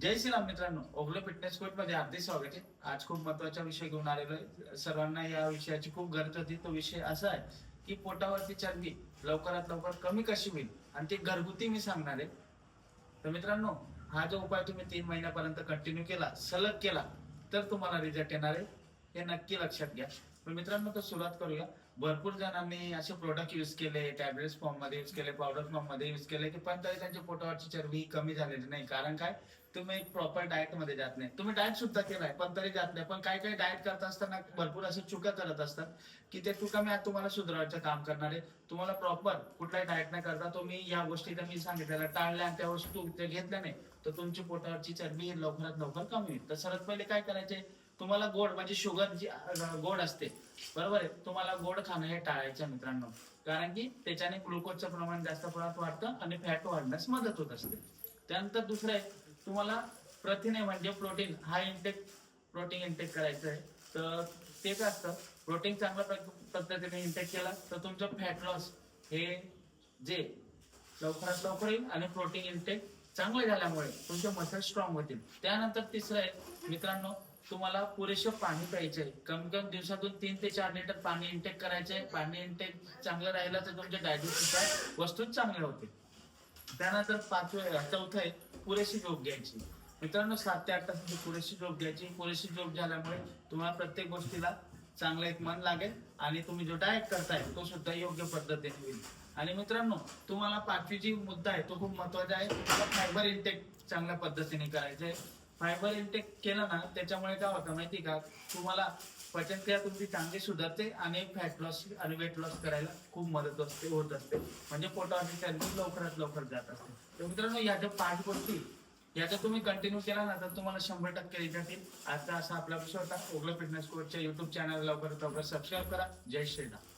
जय श्रीराम मित्रांनो. Ogale fitness coach मध्ये अगदी स्वागत आहे. आज खूप महत्त्वाचा विषय घेऊन आलेलो आहे. सर्वांना या विषयाची खूप गरज होती. तो विषय असा आहे की पोटावरती चरबी लवकरात लवकर कमी कशी होईल? आणि ती घरगुती मी सांगणार आहे. तर मित्रांनो हा जो उपाय तुम्ही तीन महिन्यापर्यंत कंटिन्यू केला सलग केला तर तुम्हाला रिझल्ट येणार आहे. हे नक्की लक्षात घ्या. पण मित्रांनो तर सुरुवात करूया. भरपूर जणांनी असे प्रोडक्ट युज केले टॅबलेट्स फॉर्ममध्ये युज केले पावडर फॉर्ममध्ये युज केले की पण तरी त्यांच्या पोटावरची चरबी कमी झालेली नाही. कारण काय? तुम्ही प्रॉपर डाएटमध्ये जात नाही. तुम्ही डाएट सुद्धा केलाय पण तरी जात नाही. पण काही काही डाएट करत असताना भरपूर असे चुका करत असतात की ते चुका मी आज तुम्हाला सुधारायचं काम करणार आहे. तुम्हाला प्रॉपर कुठलाही डाएट न करता तुम्ही या गोष्टी तर मी सांगितलेल्या टाळल्या आणि त्या वस्तू घेतल्या नाही तर तुमची पोटावरची चरबी लवकरात लवकर कमी होईल. तर सर्वात पहिले काय करायचे? तुम्हाला गोड म्हणजे शुगर जी गोड असते. बरोबर आहे? तुम्हाला गोड खाणं हे टाळायचं मित्रांनो. कारण की त्याच्याने ग्लुकोजचं प्रमाण जास्त प्रमाणात वाढतं आणि फॅट वाढण्यास मदत होत असते. त्यानंतर दुसरं आहे तुम्हाला प्रथिने म्हणजे प्रोटीन. हा इंटेक प्रोटीन इंटेक करायचं आहे. तर ते काय असतं? प्रोटीन चांगल्या पद्धतीने इंटेक केला तर तुमचं फॅट लॉस हे जे लवकरात लवकर येईल आणि प्रोटीन इंटेक चांगले झाल्यामुळे तुमचे मसल स्ट्रॉंग होतील. त्यानंतर तिसरं आहे मित्रांनो तुम्हाला पुरेसे पाणी प्यायचे कमी कमी दिवसातून तीन ते चार लिटर पाणी इंटेक करायचे पाणी इंटेक चांगलं राहिलं तर तुमच्या डायजेस्टिव्ह वस्तू चांगल्या होतील. त्यानंतर पाचवे चौथं आहे पुरेशी झोप घ्यायची. मित्रांनो सात ते आठ तासाची पुरेशी झोप घ्यायची. पुरेशी झोप झाल्यामुळे तुम्हाला प्रत्येक गोष्टीला चांगलं एक मन लागेल आणि तुम्ही जो डाएट करताय तो सुद्धा योग्य पद्धतीने होईल. आणि मित्रांनो तुम्हाला पाचवी जी मुद्दा आहे तो खूप महत्त्वाचा आहे. तुम्हाला फायबर इंटेक चांगल्या पद्धतीने करायचा आहे फायबर इंटेक केलं ना त्याच्यामुळे काय होतं माहिती का तुम्हाला पचनक्रिया तुमची चांगली सुधारते आणि फॅट लॉस आणि वेट लॉस करायला खूप मदत असते होत असते. म्हणजे पोटावरची चरबी लवकरात लवकर जात असते. तर मित्रांनो या ज्या पाच गोष्टी याचा तुम्ही कंटिन्यू केला ना तर तुम्हाला शंभर टक्के रिझल्ट येईल. आजचा असा आपला विषय होता. ओगला फिटनेस कोचच्या युट्यूब चॅनल लवकरात लवकर सबस्क्राईब करा. जय श्रीराम.